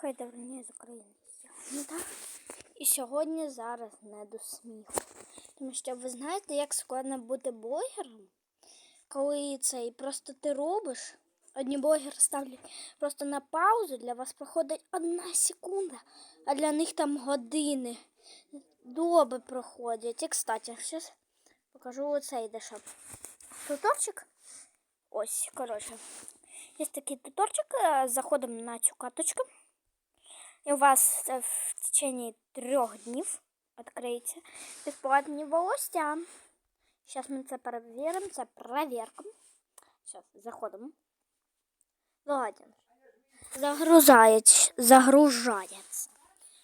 Хай давно з України. І сьогодні зараз не до сміху. Тому що ви знаєте, як складно бути блогером, коли цей просто ти робиш. Одні блогери ставлять просто на паузу, для вас проходить одна секунда, а для них там години. Доби проходять. І, кстати, зараз покажу оцей дешев. Туторчик. Ось, коротше. Є такий туторчик. е, Заходимо на цю карточку. І у вас в течение трьох днів відкриється безплатні волосся. Зараз ми це перевіримо. Це перевірка. Зараз заходимо. Ладно. Загружається. Загружається.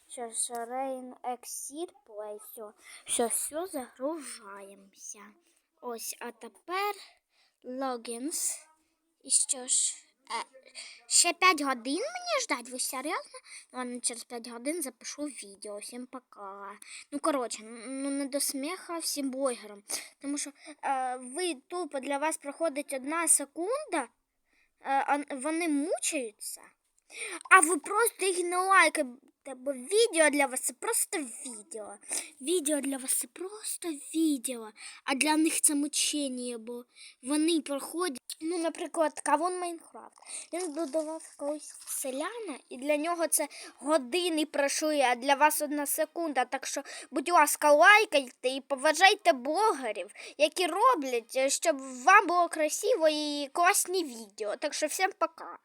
Сейчас Rain Exit Play. Все. Все, все, загружаємося. Ось, а тепер Logins. І що ж? Е, ще 5 годин мені ждать, ви серйозно? Ладно, через 5 годин запишу відео. Всім пока. Ну, коротше, ну не до сміха всім блогерам. Тому що е, ви тупо для вас проходить одна секунда, е, вони мучаються. А ви просто їх не лайкаєте, бо відео для вас це просто відео. Відео для вас це просто відео. А для них це мучення, бо вони проходять. Ну, наприклад, Кавун Майнкрафт. Він будував колись селяна, і для нього це години пройшли, а для вас одна секунда. Так що, будь ласка, лайкайте і поважайте блогерів, які роблять, щоб вам було красиво і класні відео. Так що всім пока.